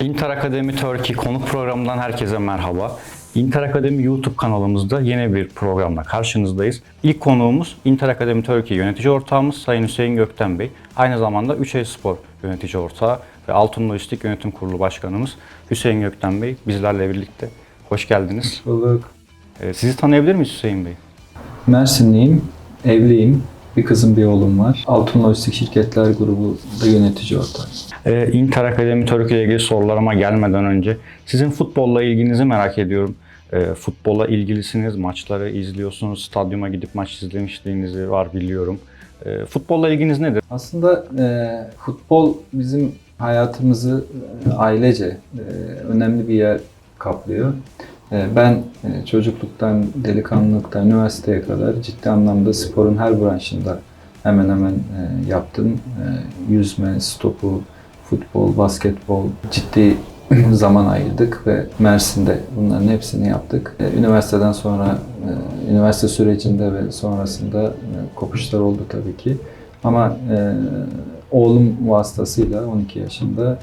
Inter Akademi Turkey konuk programından herkese merhaba. Inter Akademi YouTube kanalımızda yeni bir programla karşınızdayız. İlk konuğumuz Inter Akademi Turkey yönetici ortağımız Sayın Hüseyin Gökten Bey. Aynı zamanda 3 Spor yönetici ortağı ve Altın Lojistik Yönetim Kurulu Başkanımız Hüseyin Gökten Bey bizlerle birlikte. Hoş geldiniz. Bulduk. Ee, Sizi tanıyabilir miyiz Hüseyin Bey? Mersinliyim, evliyim. Bir kızım bir oğlum var. Altın Lojistik Şirketler Grubu'da yönetici ortağıyım. Ee, Inter Akademi Turkey ile ilgili sorularıma gelmeden önce sizin futbolla ilginizi merak ediyorum. Ee, futbola ilgilisiniz, maçları izliyorsunuz, stadyuma gidip maç izlemişliğinizi var biliyorum. Ee, futbolla ilginiz nedir? Aslında e, futbol bizim hayatımızı e, ailece e, önemli bir yer kaplıyor. E, ben e, çocukluktan, delikanlılıktan üniversiteye kadar ciddi anlamda sporun her branşında hemen hemen e, yaptım. E, yüzme, stopu, futbol, basketbol ciddi zaman ayırdık ve Mersin'de bunların hepsini yaptık. Üniversiteden sonra, üniversite sürecinde ve sonrasında kopuşlar oldu tabii ki. Ama oğlum vasıtasıyla 12 yaşında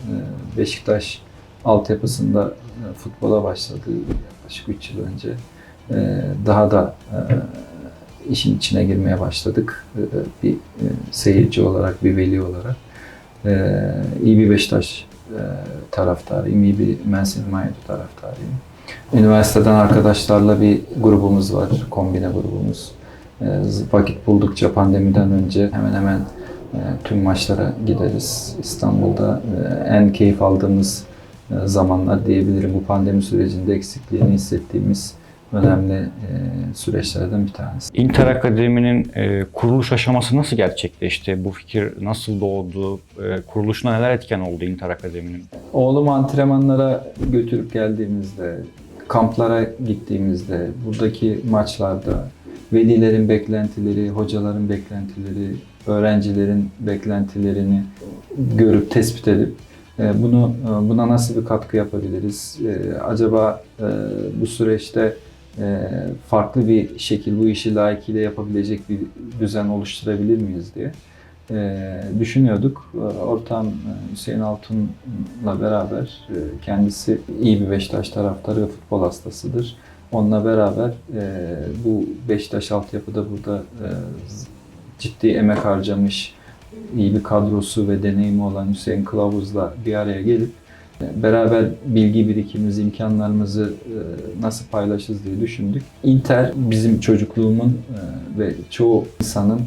Beşiktaş altyapısında futbola başladı yaklaşık 3 yıl önce. E, daha da e, işin içine girmeye başladık. E, bir seyirci olarak, bir veli olarak. İyi bir Beşiktaş taraftarıyım, iyi bir Manchester United taraftarıyım. Üniversiteden arkadaşlarla bir grubumuz var, kombine grubumuz. Vakit buldukça pandemiden önce hemen hemen tüm maçlara gideriz. İstanbul'da en keyif aldığımız zamanlar diyebilirim. Bu pandemi sürecinde eksikliğini hissettiğimiz önemli e, süreçlerden bir tanesi. Inter Akademi'nin e, kuruluş aşaması nasıl gerçekleşti? Bu fikir nasıl doğdu? E, kuruluşuna neler etken oldu Inter Akademi'nin? Oğlumu antrenmanlara götürüp geldiğimizde, kamplara gittiğimizde, buradaki maçlarda velilerin beklentileri, hocaların beklentileri, öğrencilerin beklentilerini görüp tespit edip e, bunu e, buna nasıl bir katkı yapabiliriz? E, Acaba e, bu süreçte e, farklı bir şekil bu işi layıkıyla yapabilecek bir düzen oluşturabilir miyiz diye düşünüyorduk. E, Ortağım e, Hüseyin Altun'la beraber kendisi iyi bir Beşiktaş taraftarı ve futbol hastasıdır. Onunla beraber bu Beşiktaş altyapıda burada ciddi emek harcamış, iyi bir kadrosu ve deneyimi olan Hüseyin Kılavuz'la bir araya gelip e, beraber bilgi birikimimizi, imkanlarımızı e, nasıl paylaşırız diye düşündük. Inter bizim çocukluğumun e, ve çoğu insanın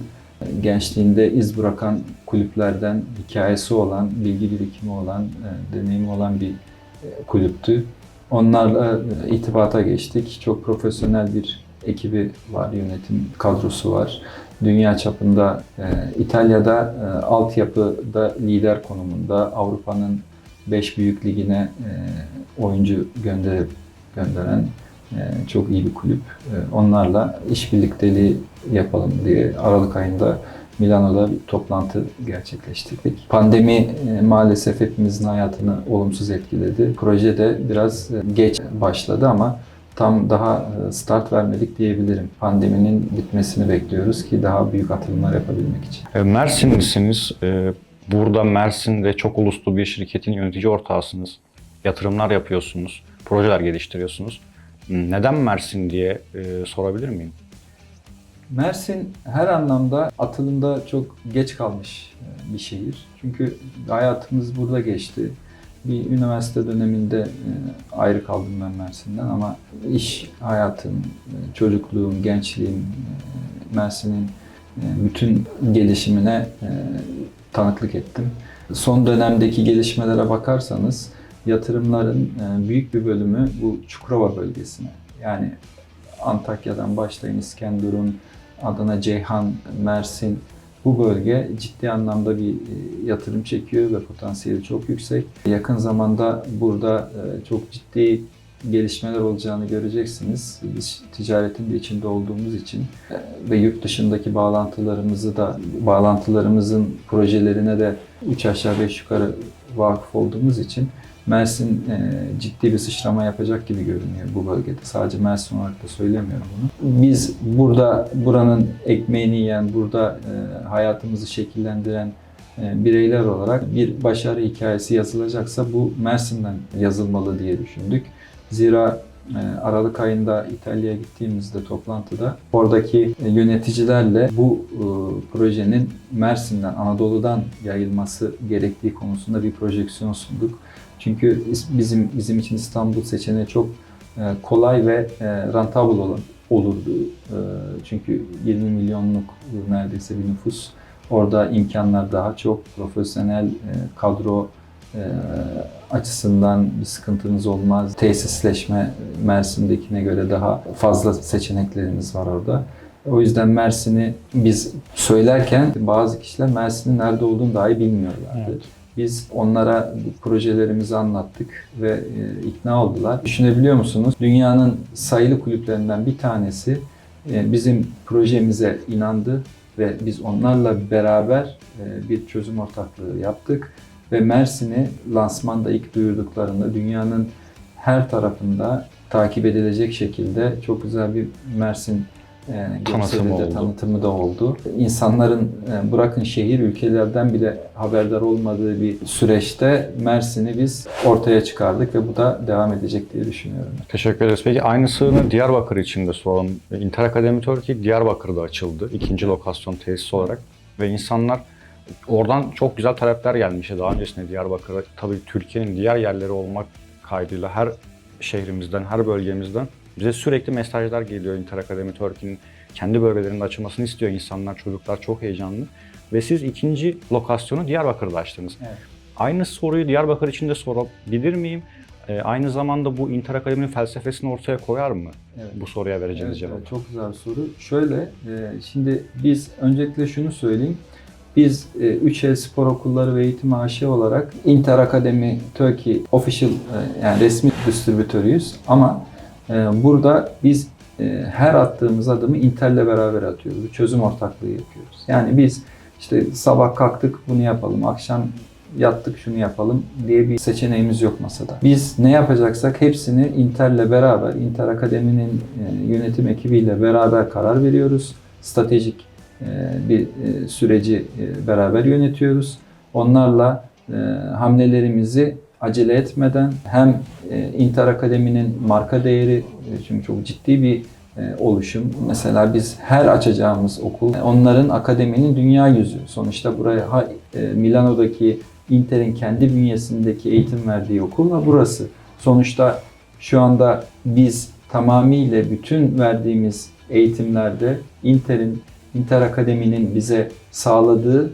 gençliğinde iz bırakan kulüplerden hikayesi olan, bilgi birikimi olan, deneyimi olan bir kulüptü. Onlarla itibata geçtik. Çok profesyonel bir ekibi var, yönetim kadrosu var. Dünya çapında e, İtalya'da e, altyapıda lider konumunda Avrupa'nın 5 büyük ligine e, oyuncu gönderip gönderen e, çok iyi bir kulüp. E, Onlarla işbirlikteliği yapalım diye Aralık ayında Milano'da bir toplantı gerçekleştirdik. Pandemi e, maalesef hepimizin hayatını olumsuz etkiledi. Proje de biraz e, geç başladı ama tam daha e, start vermedik diyebilirim. Pandeminin bitmesini bekliyoruz ki daha büyük atılımlar yapabilmek için. E, Mersinlisiniz. E, Burada Mersin'de çok uluslu bir şirketin yönetici ortağısınız. Yatırımlar yapıyorsunuz, projeler geliştiriyorsunuz. Neden Mersin diye sorabilir miyim? Mersin her anlamda atılımda çok geç kalmış bir şehir. Çünkü hayatımız burada geçti. Bir üniversite döneminde e, ayrı kaldım ben Mersin'den ama iş hayatım, e, çocukluğum, gençliğim e, Mersin'in bütün gelişimine tanıklık ettim. Son dönemdeki gelişmelere bakarsanız yatırımların büyük bir bölümü bu Çukurova bölgesine. Yani Antakya'dan başlayın İskenderun, Adana, Ceyhan, Mersin bu bölge ciddi anlamda bir e, yatırım çekiyor ve potansiyeli çok yüksek. Yakın zamanda burada e, çok ciddi gelişmeler olacağını göreceksiniz. Biz ticaretin de içinde olduğumuz için e, ve yurt dışındaki bağlantılarımızı da bağlantılarımızın projelerine de üç aşağı beş yukarı vakıf olduğumuz için Mersin e, ciddi bir sıçrama yapacak gibi görünüyor bu bölgede. Sadece Mersin olarak da söylemiyorum bunu. Biz burada buranın ekmeğini yiyen, burada e, hayatımızı şekillendiren e, bireyler olarak bir başarı hikayesi yazılacaksa bu Mersin'den yazılmalı diye düşündük. Zira e, Aralık ayında İtalya'ya gittiğimizde toplantıda oradaki e, yöneticilerle bu e, projenin Mersin'den, Anadolu'dan yayılması gerektiği konusunda bir projeksiyon sunduk. Çünkü bizim bizim için İstanbul seçeneği çok e, kolay ve e, rentable olan olurdu. E, Çünkü 20 milyonluk neredeyse bir nüfus. Orada imkanlar daha çok profesyonel kadro açısından bir sıkıntınız olmaz. Tesisleşme Mersin'dekine göre daha fazla seçeneklerimiz var orada. O yüzden Mersin'i biz söylerken bazı kişiler Mersin'in nerede olduğunu dahi bilmiyorlardı. Evet. Biz onlara bu projelerimizi anlattık ve e, ikna oldular. Düşünebiliyor musunuz? Dünyanın sayılı kulüplerinden bir tanesi e, bizim projemize inandı ve biz onlarla beraber e, bir çözüm ortaklığı yaptık ve Mersin'i lansmanda ilk duyurduklarında dünyanın her tarafında takip edilecek şekilde çok güzel bir Mersin e, Tanıtımı oldu. tanıtımı da oldu. İnsanların e, bırakın şehir ülkelerden bile haberdar olmadığı bir süreçte Mersin'i biz ortaya çıkardık ve bu da devam edecek diye düşünüyorum. Teşekkür ederiz. Peki aynısını Diyarbakır için de soralım. Inter Akademi Turkey Diyarbakır'da açıldı. ikinci lokasyon tesisi olarak. Ve insanlar oradan çok güzel talepler gelmişti. Daha öncesinde Diyarbakır'a tabii Türkiye'nin diğer yerleri olmak kaydıyla her şehrimizden, her bölgemizden bize sürekli mesajlar geliyor. Inter Akademi Turkey'nin kendi bölgelerinde açılmasını istiyor insanlar, çocuklar çok heyecanlı. Ve siz ikinci lokasyonu Diyarbakır'da açtınız. Evet. Aynı soruyu Diyarbakır için de sorabilir miyim? Ee, aynı zamanda bu Inter Akademi'nin felsefesini ortaya koyar mı? Evet. Bu soruya vereceğiniz Evet, cevap. evet, çok güzel soru. Şöyle, e, şimdi biz öncelikle şunu söyleyeyim. Biz e, Üçel Spor Okulları ve Eğitim AŞ olarak Inter Akademi Turkey Official e, yani resmi distribütörüyüz ama e, burada biz e, her attığımız adımı Inter'le beraber atıyoruz. Bir çözüm ortaklığı yapıyoruz. Yani biz işte sabah kalktık bunu yapalım, akşam yattık şunu yapalım diye bir seçeneğimiz yok masada. Biz ne yapacaksak hepsini Inter'le beraber, Inter Akademi'nin e, yönetim ekibiyle beraber karar veriyoruz. Stratejik e, bir süreci beraber yönetiyoruz. Onlarla hamlelerimizi acele etmeden hem e, Inter Akademi'nin marka değeri e, çünkü çok ciddi bir e, oluşum. Mesela biz her açacağımız okul e, onların akademinin dünya yüzü. Sonuçta buraya e, Milano'daki Inter'in kendi bünyesindeki eğitim verdiği okulla burası. Sonuçta şu anda biz tamamıyla bütün verdiğimiz eğitimlerde Inter'in Inter Akademi'nin bize sağladığı e,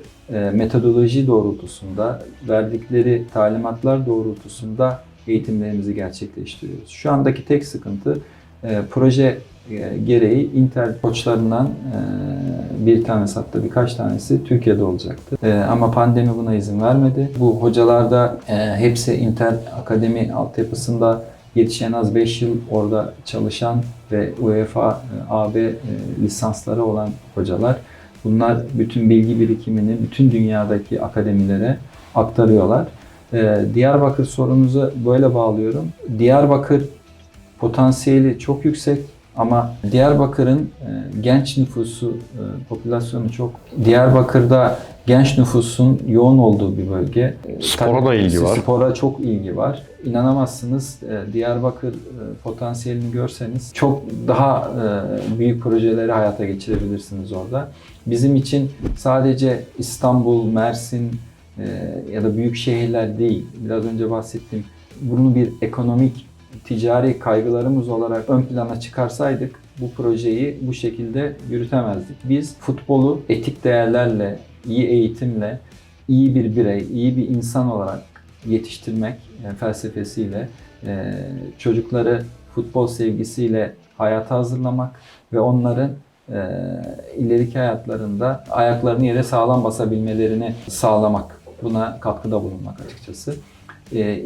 metodoloji doğrultusunda, verdikleri talimatlar doğrultusunda eğitimlerimizi gerçekleştiriyoruz. Şu andaki tek sıkıntı e, proje e, gereği Inter koçlarından e, bir tanesi hatta birkaç tanesi Türkiye'de olacaktı. E, ama pandemi buna izin vermedi. Bu hocalar da e, hepsi Inter Akademi altyapısında yetişen az 5 yıl orada çalışan ve UEFA, e, AB e, lisansları olan hocalar. Bunlar bütün bilgi birikimini bütün dünyadaki akademilere aktarıyorlar. E, Diyarbakır sorunuza böyle bağlıyorum. Diyarbakır potansiyeli çok yüksek ama Diyarbakır'ın e, genç nüfusu, e, popülasyonu çok. Diyarbakır'da genç nüfusun yoğun olduğu bir bölge. Spora tabii da ilgi var. Spora çok ilgi var. İnanamazsınız e, Diyarbakır e, potansiyelini görseniz çok daha e, büyük projeleri hayata geçirebilirsiniz orada. Bizim için sadece İstanbul, Mersin ya da büyük şehirler değil. Biraz önce bahsettiğim bunu bir ekonomik ticari kaygılarımız olarak ön plana çıkarsaydık bu projeyi bu şekilde yürütemezdik. Biz futbolu etik değerlerle, iyi eğitimle, iyi bir birey, iyi bir insan olarak yetiştirmek e, felsefesiyle e, çocukları futbol sevgisiyle hayata hazırlamak ve onların e, ileriki hayatlarında ayaklarını yere sağlam basabilmelerini sağlamak. Buna katkıda bulunmak açıkçası.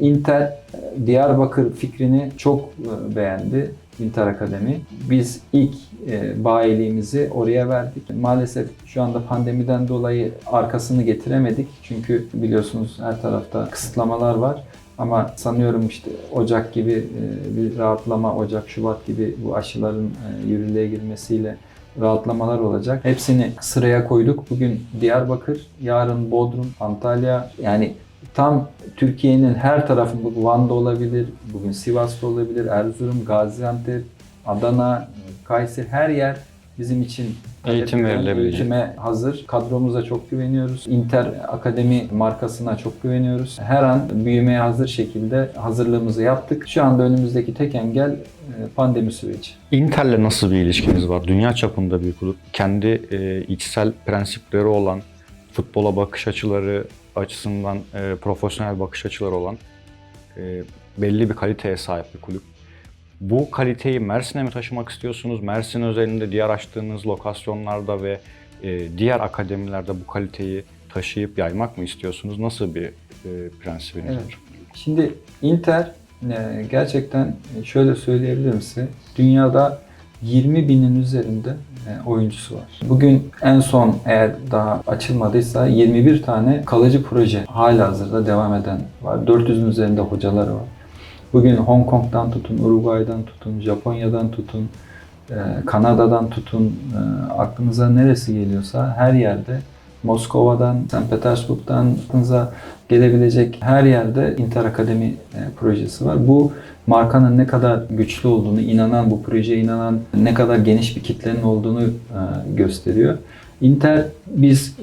Inter Diyarbakır fikrini çok beğendi. Inter Akademi. Biz ilk e, bayiliğimizi oraya verdik. Maalesef şu anda pandemiden dolayı arkasını getiremedik. Çünkü biliyorsunuz her tarafta kısıtlamalar var. Ama sanıyorum işte Ocak gibi e, bir rahatlama, Ocak, Şubat gibi bu aşıların e, yürürlüğe girmesiyle rahatlamalar olacak. Hepsini sıraya koyduk. Bugün Diyarbakır, yarın Bodrum, Antalya yani tam Türkiye'nin her tarafında bu Van'da olabilir, bugün Sivas'ta olabilir, Erzurum, Gaziantep, Adana, Kayseri her yer bizim için Eğitim verilebilecek. Eğitime hazır. Kadromuza çok güveniyoruz. Inter Akademi markasına çok güveniyoruz. Her an büyümeye hazır şekilde hazırlığımızı yaptık. Şu anda önümüzdeki tek engel e, pandemi süreci. Inter'le nasıl bir ilişkiniz var? Dünya çapında bir kulüp. Kendi e, içsel prensipleri olan, futbola bakış açıları açısından e, profesyonel bakış açıları olan e, belli bir kaliteye sahip bir kulüp. Bu kaliteyi Mersin'e mi taşımak istiyorsunuz? Mersin özelinde diğer açtığınız lokasyonlarda ve e, diğer akademilerde bu kaliteyi taşıyıp yaymak mı istiyorsunuz? Nasıl bir e, prensibiniz Evet. var? Şimdi Inter e, gerçekten şöyle söyleyebilirim size. Dünyada 20 binin üzerinde e, oyuncusu var. Bugün en son eğer daha açılmadıysa 21 tane kalıcı proje hala hazırda devam eden var. 400'ün üzerinde hocaları var. Bugün Hong Kong'dan tutun, Uruguay'dan tutun, Japonya'dan tutun, e, Kanada'dan tutun, e, aklınıza neresi geliyorsa her yerde Moskova'dan, St. Petersburg'dan aklınıza gelebilecek her yerde Inter Akademi e, projesi var. Bu markanın ne kadar güçlü olduğunu, inanan, bu projeye inanan ne kadar geniş bir kitlenin olduğunu e, gösteriyor. Inter biz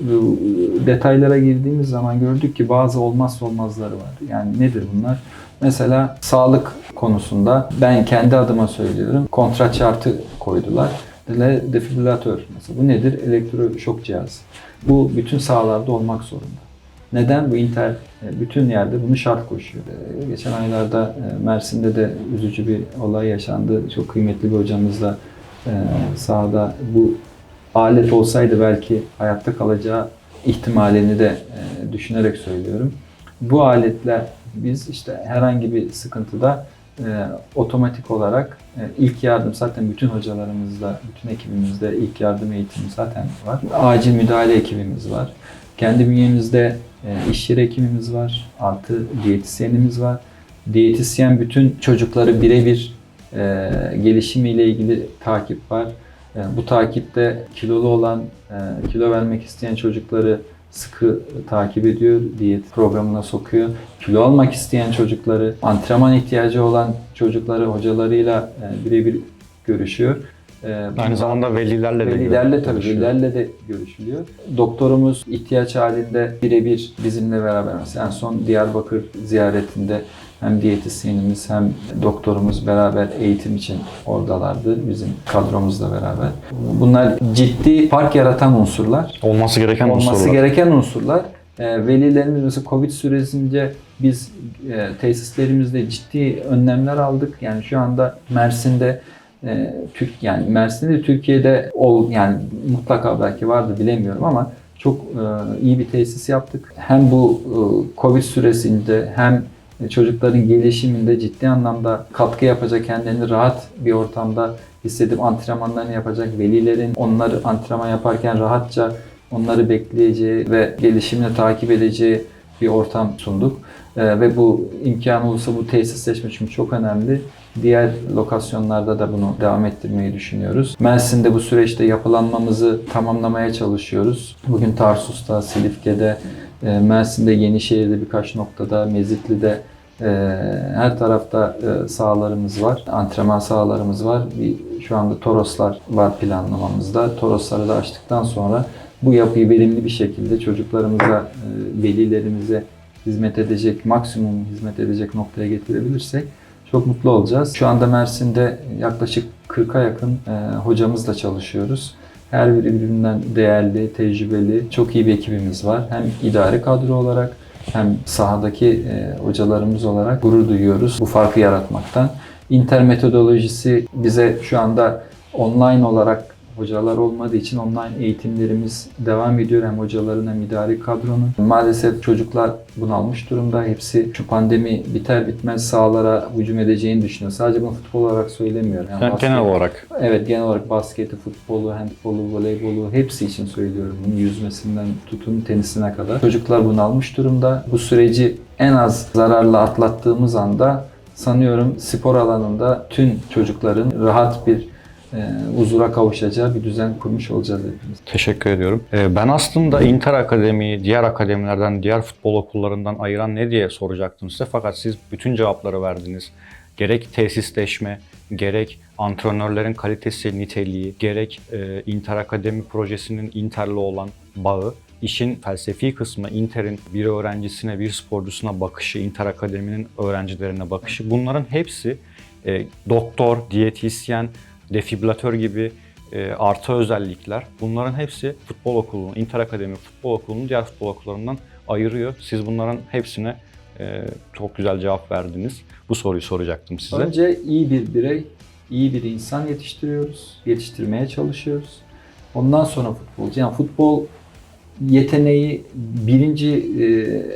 detaylara girdiğimiz zaman gördük ki bazı olmazsa olmazları var. Yani nedir bunlar? Mesela sağlık konusunda ben kendi adıma söylüyorum. Kontrat şartı koydular. Defibrilatör mesela. Bu nedir? Elektroşok cihazı. Bu bütün sahalarda olmak zorunda. Neden? Bu Inter e, bütün yerde bunu şart koşuyor. E, Geçen aylarda e, Mersin'de de üzücü bir olay yaşandı. Çok kıymetli bir hocamızla sahada bu alet olsaydı belki hayatta kalacağı ihtimalini de düşünerek söylüyorum. Bu aletle biz işte herhangi bir sıkıntıda e, otomatik olarak e, ilk yardım zaten bütün hocalarımızda, bütün ekibimizde ilk yardım eğitimi zaten var. Acil müdahale ekibimiz var. Kendi bünyemizde e, iş yeri hekimimiz var. Artı diyetisyenimiz var. Diyetisyen bütün çocukları birebir e, gelişimiyle ilgili takip var. E, bu takipte kilolu olan, e, kilo vermek isteyen çocukları sıkı takip ediyor, diyet programına sokuyor. Kilo almak isteyen çocukları, antrenman ihtiyacı olan çocukları hocalarıyla e, birebir görüşüyor. E, Aynı zamanda velilerle de Velilerle tabii görüşüyor. velilerle de görüşülüyor. Doktorumuz ihtiyaç halinde birebir bizimle beraber mesela en son Diyarbakır ziyaretinde hem diyetisyenimiz hem doktorumuz beraber eğitim için oradalardı bizim kadromuzla beraber. Bunlar ciddi fark yaratan unsurlar Olması gereken olması unsurlar. gereken unsurlar. E, velilerimiz mesela Covid süresince biz e, tesislerimizde ciddi önlemler aldık. Yani şu anda Mersin'de e, Türk yani Mersin'de Türkiye'de ol yani mutlaka belki vardı bilemiyorum ama çok e, iyi bir tesis yaptık. Hem bu e, Covid süresinde hem çocukların gelişiminde ciddi anlamda katkı yapacak, kendilerini rahat bir ortamda hissedip antrenmanlarını yapacak velilerin onları antrenman yaparken rahatça onları bekleyeceği ve gelişimini takip edeceği bir ortam sunduk. Ee, ve bu imkan olursa bu tesisleşme çünkü çok önemli. Diğer lokasyonlarda da bunu devam ettirmeyi düşünüyoruz. Mersin'de bu süreçte yapılanmamızı tamamlamaya çalışıyoruz. Bugün Tarsus'ta, Silifke'de, e, Mersin'de, Yenişehir'de birkaç noktada, Mezitli'de e, her tarafta e, sahalarımız var. Antrenman sahalarımız var. Bir, şu anda Toroslar var planlamamızda. Torosları da açtıktan sonra bu yapıyı verimli bir şekilde çocuklarımıza, e, velilerimize hizmet edecek, maksimum hizmet edecek noktaya getirebilirsek çok mutlu olacağız. Şu anda Mersin'de yaklaşık 40'a yakın e, hocamızla çalışıyoruz. Her biri birbirinden değerli, tecrübeli, çok iyi bir ekibimiz var. Hem idari kadro olarak hem sahadaki e, hocalarımız olarak gurur duyuyoruz bu farkı yaratmaktan. Inter metodolojisi bize şu anda online olarak hocalar olmadığı için online eğitimlerimiz devam ediyor. Hem hocaların hem idari kadronun. Maalesef çocuklar bunalmış durumda. Hepsi şu pandemi biter bitmez sahalara hücum edeceğini düşünüyor. Sadece bunu futbol olarak söylemiyorum. Yani basket- genel olarak Evet genel olarak basketi, futbolu, handbolu, voleybolu hepsi için söylüyorum bunu. Yüzmesinden tutun tenisine kadar. Çocuklar bunalmış durumda. Bu süreci en az zararla atlattığımız anda sanıyorum spor alanında tüm çocukların rahat bir e, huzura kavuşacağı bir düzen kurmuş olacağız hepimiz. Teşekkür ediyorum. Ee, Ben aslında Inter Akademi'yi diğer akademilerden, diğer futbol okullarından ayıran ne diye soracaktım size. Fakat siz bütün cevapları verdiniz. Gerek tesisleşme, gerek antrenörlerin kalitesi, niteliği, gerek e, Inter Akademi projesinin Inter'le olan bağı, işin felsefi kısmı, Inter'in bir öğrencisine, bir sporcusuna bakışı, Inter Akademi'nin öğrencilerine bakışı bunların hepsi e, doktor, diyetisyen, defibrilatör gibi e, artı özellikler. Bunların hepsi futbol okulunu, Inter Akademi futbol okulunu diğer futbol okullarından ayırıyor. Siz bunların hepsine e, çok güzel cevap verdiniz. Bu soruyu soracaktım size. Önce iyi bir birey, iyi bir insan yetiştiriyoruz, yetiştirmeye çalışıyoruz. Ondan sonra futbolcu. Yani futbol yeteneği birinci e,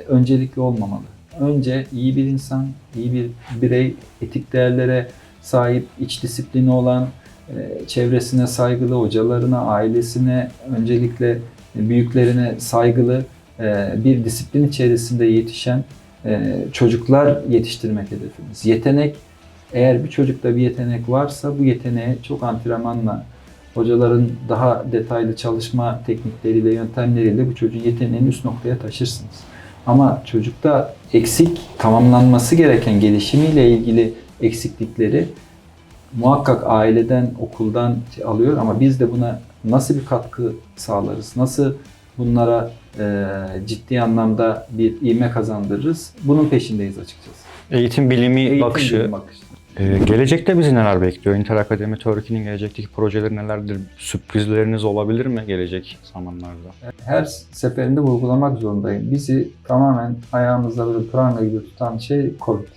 öncelikli olmamalı. Önce iyi bir insan, iyi bir birey, etik değerlere sahip, iç disiplini olan, çevresine saygılı, hocalarına, ailesine, öncelikle büyüklerine saygılı e, bir disiplin içerisinde yetişen e, çocuklar yetiştirmek hedefimiz. Yetenek, eğer bir çocukta bir yetenek varsa bu yeteneğe çok antrenmanla, hocaların daha detaylı çalışma teknikleriyle, yöntemleriyle bu çocuğun yeteneğini üst noktaya taşırsınız. Ama çocukta eksik, tamamlanması gereken gelişimiyle ilgili eksiklikleri muhakkak aileden, okuldan alıyor ama biz de buna nasıl bir katkı sağlarız, nasıl bunlara e, ciddi anlamda bir ivme kazandırırız, bunun peşindeyiz açıkçası. Eğitim bilimi Eğitim bakışı. bilimi bakışı. E, gelecekte bizi neler bekliyor? Inter Akademi Turkey'nin gelecekteki projeleri nelerdir? Sürprizleriniz olabilir mi gelecek zamanlarda? Her seferinde vurgulamak zorundayım. Bizi tamamen ayağımızda böyle pranga gibi tutan şey Covid.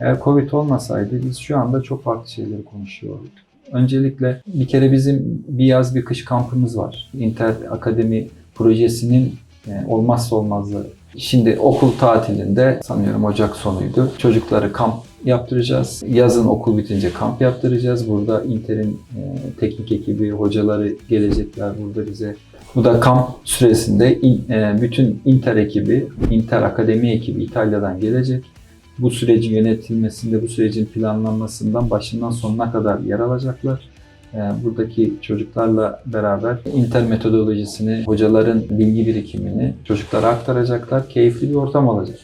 Eğer Covid olmasaydı biz şu anda çok farklı şeyleri konuşuyor olurduk. Öncelikle bir kere bizim bir yaz bir kış kampımız var. Inter Akademi projesinin e, olmazsa olmazları. Şimdi okul tatilinde sanıyorum Ocak sonuydu. Çocukları kamp yaptıracağız. Yazın okul bitince kamp yaptıracağız. Burada Inter'in e, teknik ekibi, hocaları gelecekler burada bize. Bu da kamp süresinde in- e, bütün Inter ekibi, Inter Akademi ekibi İtalya'dan gelecek. Bu sürecin yönetilmesinde, bu sürecin planlanmasından başından sonuna kadar yer alacaklar. E, Buradaki çocuklarla beraber Inter metodolojisini, hocaların bilgi birikimini çocuklara aktaracaklar. Keyifli bir ortam olacak.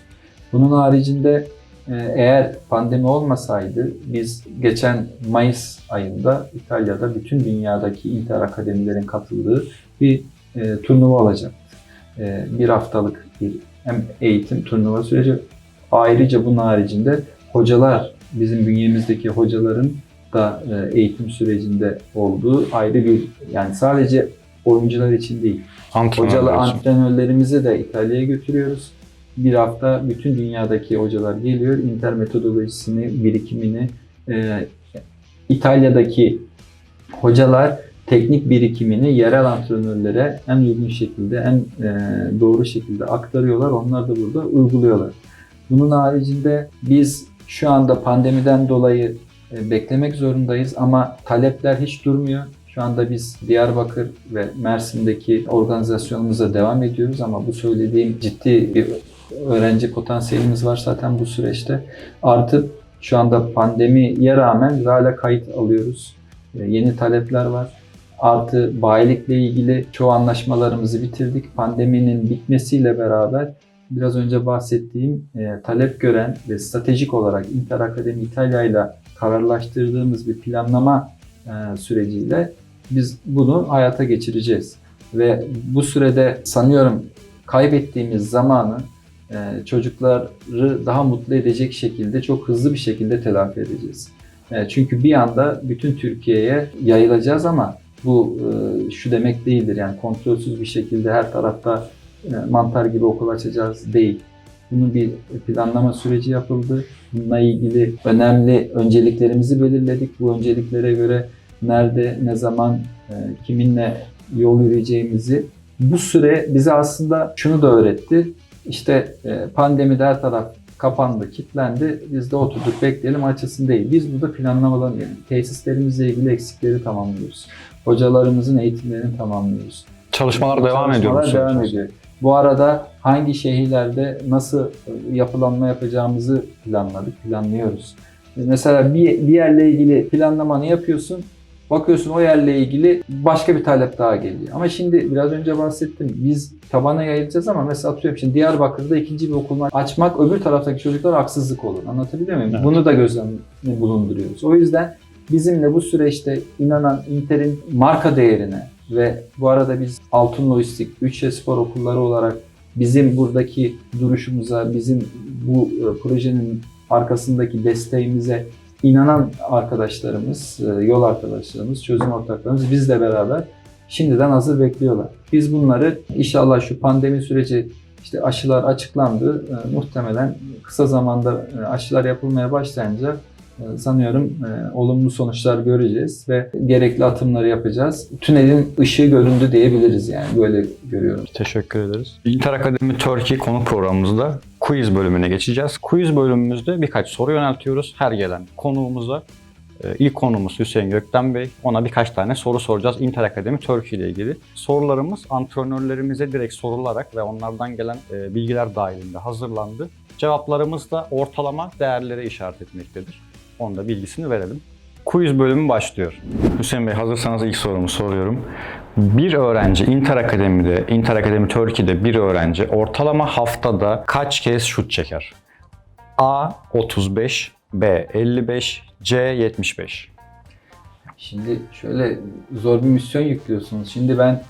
Bunun haricinde e, eğer pandemi olmasaydı biz geçen Mayıs ayında İtalya'da bütün dünyadaki Inter akademilerin katıldığı bir e, turnuva olacaktı. E, bir haftalık bir hem eğitim turnuva süreci ayrıca bunun haricinde hocalar bizim bünyemizdeki hocaların da e, eğitim sürecinde olduğu ayrı bir yani sadece oyuncular için değil Hocalı antrenörlerimizi de İtalya'ya götürüyoruz. Bir hafta bütün dünyadaki hocalar geliyor. Inter metodolojisini, birikimini, e, İtalya'daki hocalar teknik birikimini yerel antrenörlere en uygun şekilde, en e, doğru şekilde aktarıyorlar. Onlar da burada uyguluyorlar. Bunun haricinde biz şu anda pandemiden dolayı e, beklemek zorundayız ama talepler hiç durmuyor. Şu anda biz Diyarbakır ve Mersin'deki organizasyonumuza devam ediyoruz ama bu söylediğim ciddi bir öğrenci potansiyelimiz var zaten bu süreçte. Artı şu anda pandemiye rağmen biz hala kayıt alıyoruz. E, Yeni talepler var. Artı bayilikle ilgili çoğu anlaşmalarımızı bitirdik. Pandeminin bitmesiyle beraber biraz önce bahsettiğim e, talep gören ve stratejik olarak Inter Akademi İtalya ile kararlaştırdığımız bir planlama e, süreciyle biz bunu hayata geçireceğiz. Ve bu sürede sanıyorum kaybettiğimiz zamanı e, çocukları daha mutlu edecek şekilde çok hızlı bir şekilde telafi edeceğiz. E, çünkü bir anda bütün Türkiye'ye yayılacağız ama bu e, şu demek değildir yani kontrolsüz bir şekilde her tarafta mantar gibi okul açacağız değil. Bunun bir planlama süreci yapıldı. Bununla ilgili önemli önceliklerimizi belirledik. Bu önceliklere göre nerede, ne zaman, e, kiminle yol yürüyeceğimizi bu süre bize aslında şunu da öğretti. İşte e, pandemide her taraf kapandı, kilitlendi. Biz de oturduk bekleyelim açılsın değil. Biz burada planlamadan yani tesislerimizle ilgili eksikleri tamamlıyoruz. Hocalarımızın eğitimlerini tamamlıyoruz. Çalışmalar devam ediyor. Çalışmalar devam ediyor. Bu arada hangi şehirlerde nasıl yapılanma yapacağımızı planladık, planlıyoruz. Mesela bir, bir yerle ilgili planlamanı yapıyorsun. Bakıyorsun o yerle ilgili başka bir talep daha geliyor. Ama şimdi biraz önce bahsettim. Biz tabana yayılacağız ama mesela atıyorum şimdi Diyarbakır'da ikinci bir okul açmak öbür taraftaki çocuklar haksızlık olur. Anlatabiliyor muyum? Evet. Bunu da göz önüne bulunduruyoruz. O yüzden bizimle bu süreçte inanan Inter'in marka değerine ve bu arada biz Altın Lojistik, Üçe Spor okulları olarak bizim buradaki duruşumuza, bizim bu e, projenin arkasındaki desteğimize inanan arkadaşlarımız, e, yol arkadaşlarımız, çözüm ortaklarımız bizle beraber şimdiden hazır bekliyorlar. Biz bunları inşallah şu pandemi süreci işte aşılar açıklandı. E, muhtemelen kısa zamanda aşılar yapılmaya başlayınca sanıyorum e, olumlu sonuçlar göreceğiz ve gerekli atımları yapacağız. Tünelin ışığı göründü diyebiliriz yani böyle görüyorum. Teşekkür ederiz. Inter Akademi Turkey konuk programımızda quiz bölümüne geçeceğiz. Quiz bölümümüzde birkaç soru yöneltiyoruz her gelen konuğumuza. Ee, İlk konuğumuz Hüseyin Gökten Bey. Ona birkaç tane soru soracağız Inter Akademi Turkey ile ilgili. Sorularımız antrenörlerimize direkt sorularak ve onlardan gelen e, bilgiler dahilinde hazırlandı. Cevaplarımız da ortalama değerlere işaret etmektedir. Onun da bilgisini verelim. Quiz bölümü başlıyor. Hüseyin Bey hazırsanız ilk sorumu soruyorum. Bir öğrenci Inter Akademi'de, Inter Akademi Turkey'de bir öğrenci ortalama haftada kaç kez şut çeker? A 35, B 55, C 75. Şimdi şöyle zor bir misyon yüklüyorsunuz. Şimdi ben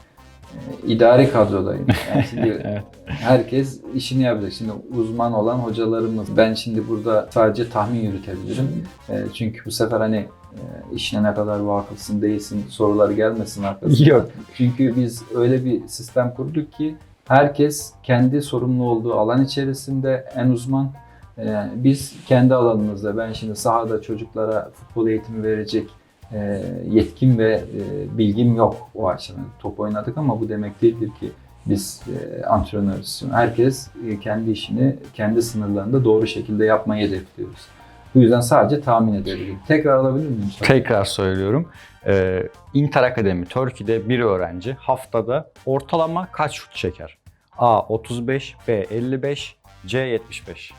idari kadrodayım. Yani şimdi Evet. herkes işini yapacak. Şimdi uzman olan hocalarımız. Ben şimdi burada sadece tahmin yürütebilirim. E, çünkü bu sefer hani e, işine ne kadar vakıfsın değilsin sorular gelmesin arkasından. Yok. Çünkü biz öyle bir sistem kurduk ki herkes kendi sorumlu olduğu alan içerisinde en uzman. E, biz kendi alanımızda ben şimdi sahada çocuklara futbol eğitimi verecek e, yetkim ve e, bilgim yok o açıdan. Top oynadık ama bu demek değildir ki biz e, antrenörüz. Herkes e, kendi işini kendi sınırlarında doğru şekilde yapmayı hedefliyoruz. Bu yüzden sadece tahmin edebilirim. Tekrar alabilir miyim? Tekrar söylüyorum. Ee, Inter Akademi Turkey'de bir öğrenci haftada ortalama kaç şut çeker? A 35, B 55, C 75.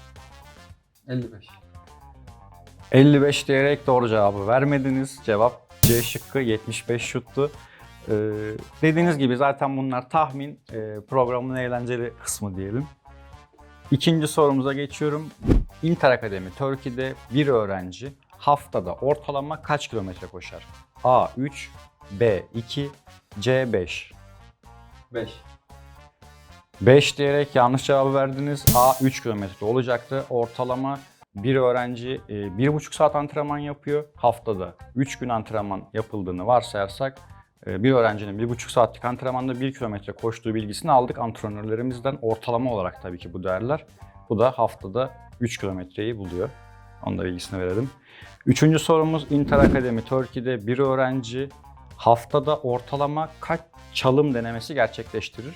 55. 55 diyerek doğru cevabı vermediniz. Cevap C şıkkı 75 şuttu. Ee, dediğiniz gibi zaten bunlar tahmin e, programın eğlenceli kısmı diyelim. İkinci sorumuza geçiyorum. Inter Akademi Turkey'de bir öğrenci haftada ortalama kaç kilometre koşar? A 3, B 2, C 5. 5. 5 diyerek yanlış cevabı verdiniz. A 3 kilometre olacaktı. Ortalama bir öğrenci e, 1,5 saat antrenman yapıyor. Haftada 3 gün antrenman yapıldığını varsayarsak e, bir öğrencinin 1,5 saatlik antrenmanda 1 kilometre koştuğu bilgisini aldık antrenörlerimizden. Ortalama olarak tabii ki bu değerler. Bu da haftada 3 kilometreyi buluyor. Onu da bilgisini verelim. Üçüncü sorumuz Inter Akademi Turkey'de bir öğrenci haftada ortalama kaç çalım denemesi gerçekleştirir?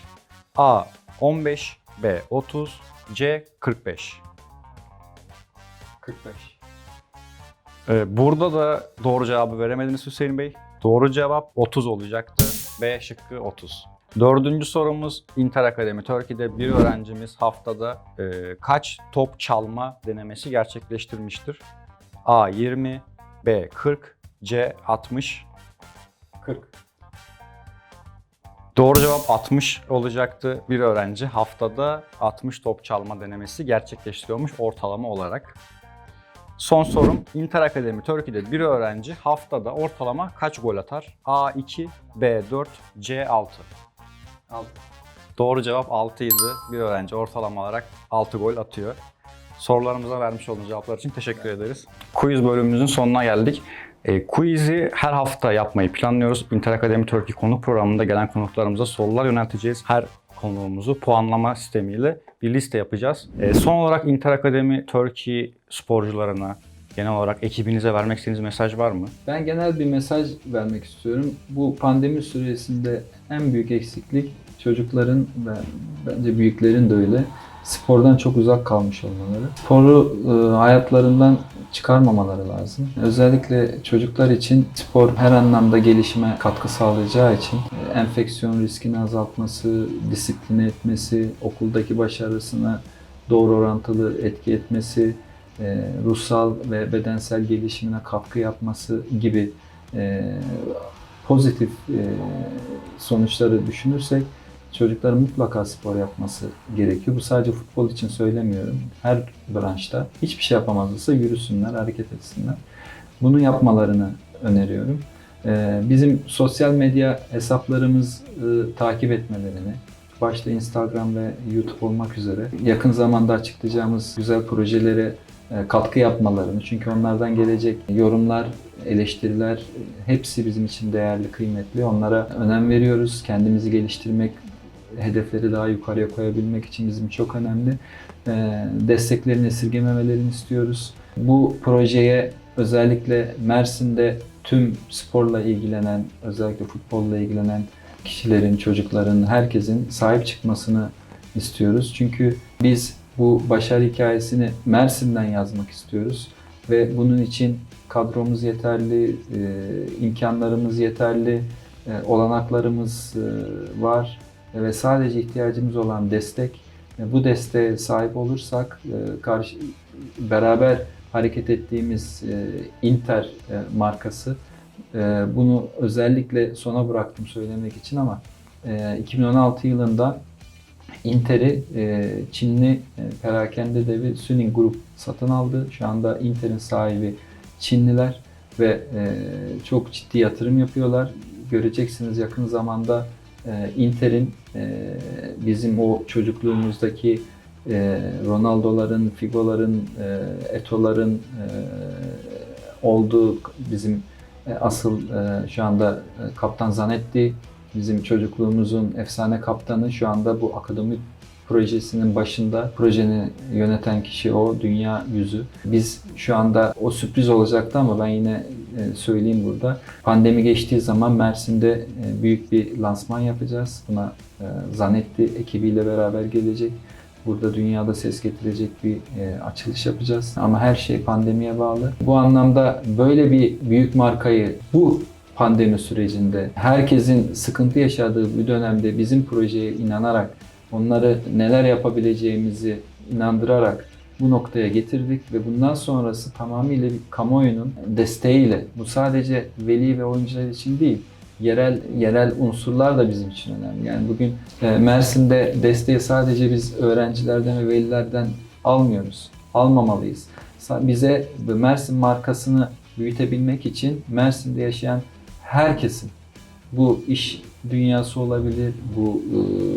A 15, B 30, C 45. 45. Ee, burada da doğru cevabı veremediniz Hüseyin Bey. Doğru cevap 30 olacaktı. B şıkkı 30. Dördüncü sorumuz Inter Akademi Turkey'de bir öğrencimiz haftada e, kaç top çalma denemesi gerçekleştirmiştir? A 20, B 40, C 60. 40. Doğru cevap 60 olacaktı. Bir öğrenci haftada 60 top çalma denemesi gerçekleştiriyormuş ortalama olarak. Son sorum Inter Akademi Turkey'de bir öğrenci haftada ortalama kaç gol atar? A2, B4, C6. 6. Doğru cevap 6 idi. Bir öğrenci ortalama olarak 6 gol atıyor. Sorularımıza vermiş olduğunuz cevaplar için teşekkür ederiz. Quiz bölümümüzün sonuna geldik. E, quiz'i her hafta yapmayı planlıyoruz. Inter Akademi Turkey konuk programında gelen konuklarımıza sorular yönelteceğiz. Her konuğumuzu puanlama sistemiyle bir liste yapacağız. E, son olarak Inter Akademi Turkey sporcularına, genel olarak ekibinize vermek istediğiniz mesaj var mı? Ben genel bir mesaj vermek istiyorum. Bu pandemi süresinde en büyük eksiklik çocukların ve bence büyüklerin de öyle spordan çok uzak kalmış olmaları. Sporu e, hayatlarından çıkarmamaları lazım. Özellikle çocuklar için spor her anlamda gelişime katkı sağlayacağı için e, enfeksiyon riskini azaltması, disipline etmesi, okuldaki başarısına doğru orantılı etki etmesi, e, ruhsal ve bedensel gelişimine katkı yapması gibi e, pozitif sonuçları düşünürsek çocukların mutlaka spor yapması gerekiyor. Bu sadece futbol için söylemiyorum. Her branşta hiçbir şey yapamazsa yürüsünler, hareket etsinler. Bunu yapmalarını öneriyorum. Ee, Bizim sosyal medya hesaplarımızı takip etmelerini, başta Instagram ve YouTube olmak üzere yakın zamanda açıklayacağımız güzel projelere e, katkı yapmalarını. Çünkü onlardan gelecek yorumlar, eleştiriler e, hepsi bizim için değerli, kıymetli. Onlara önem veriyoruz. Kendimizi geliştirmek, hedefleri daha yukarıya koyabilmek için bizim çok önemli. E, Desteklerini esirgememelerini istiyoruz. Bu projeye özellikle Mersin'de tüm sporla ilgilenen, özellikle futbolla ilgilenen kişilerin, çocukların, herkesin sahip çıkmasını istiyoruz. Çünkü biz bu başarı hikayesini Mersin'den yazmak istiyoruz ve bunun için kadromuz yeterli, e, imkanlarımız yeterli, e, olanaklarımız e, var ve sadece ihtiyacımız olan destek. E, Bu desteğe sahip olursak e, karşı beraber hareket ettiğimiz e, Inter e, markası e, bunu özellikle sona bıraktım söylemek için ama e, 2016 yılında Inter'i e, Çinli e, perakende devi Suning Group satın aldı. Şu anda Inter'in sahibi Çinliler ve e, çok ciddi yatırım yapıyorlar. Göreceksiniz yakın zamanda e, Inter'in e, bizim o çocukluğumuzdaki e, Ronaldo'ların, Figo'ların, e, Eto'ların olduğu bizim asıl şu anda Kaptan Zanetti bizim çocukluğumuzun efsane kaptanı şu anda bu akademi projesinin başında projenin yöneten kişi o dünya yüzü. Biz şu anda o sürpriz olacaktı ama ben yine söyleyeyim burada. Pandemi geçtiği zaman Mersin'de e, büyük bir lansman yapacağız. Buna e, Zanetti ekibiyle beraber gelecek. Burada dünyada ses getirecek bir e, açılış yapacağız. Ama her şey pandemiye bağlı. Bu anlamda böyle bir büyük markayı bu pandemi sürecinde herkesin sıkıntı yaşadığı bir dönemde bizim projeye inanarak onları neler yapabileceğimizi inandırarak bu noktaya getirdik ve bundan sonrası tamamıyla bir kamuoyunun desteğiyle bu sadece veli ve oyuncular için değil yerel yerel unsurlar da bizim için önemli. Yani bugün e, Mersin'de desteği sadece biz öğrencilerden ve velilerden almıyoruz. Almamalıyız. Bize Mersin markasını büyütebilmek için Mersin'de yaşayan herkesin bu iş dünyası olabilir, bu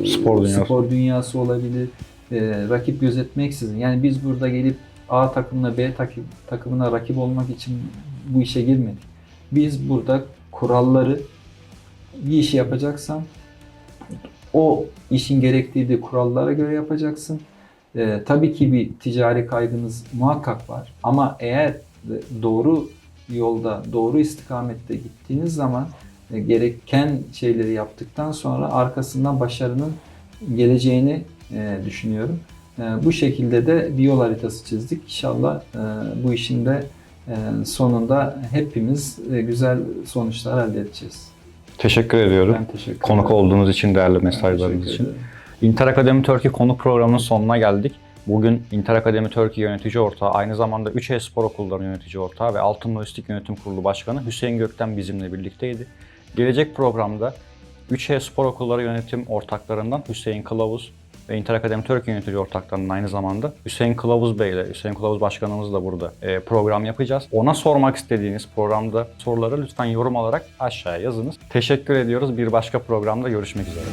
e, Spor dünyası. spor dünyası olabilir, e, rakip gözetmeksizin. Yani biz burada gelip A takımına B takım, takımına rakip olmak için bu işe girmedik. Biz burada kuralları bir işi yapacaksan o işin gerektiği de kurallara göre yapacaksın. Ee, tabii ki bir ticari kaygınız muhakkak var ama eğer doğru yolda, doğru istikamette gittiğiniz zaman e, gereken şeyleri yaptıktan sonra arkasından başarının geleceğini e, düşünüyorum. E, bu şekilde de bir yol haritası çizdik. İnşallah e, bu işin de e, sonunda hepimiz e, güzel sonuçlar elde edeceğiz. Teşekkür ediyorum. Ben teşekkür Konuk ederim. olduğunuz için, değerli mesajlarınız için. ederim. Inter Akademi Turkey konuk programının sonuna geldik. Bugün Inter Akademi Turkey yönetici ortağı, aynı zamanda 3 spor okullarının yönetici ortağı ve Altın Lojistik Yönetim Kurulu Başkanı Hüseyin Gökten bizimle birlikteydi. Gelecek programda 3 spor okulları yönetim ortaklarından Hüseyin Kılavuz ve Inter Akademi Turkey yönetici ortaklarının aynı zamanda Hüseyin Kılavuz Bey ile Hüseyin Kılavuz Başkanımız da burada e, program yapacağız. Ona sormak istediğiniz programda soruları lütfen yorum olarak aşağıya yazınız. Teşekkür ediyoruz. Bir başka programda görüşmek üzere.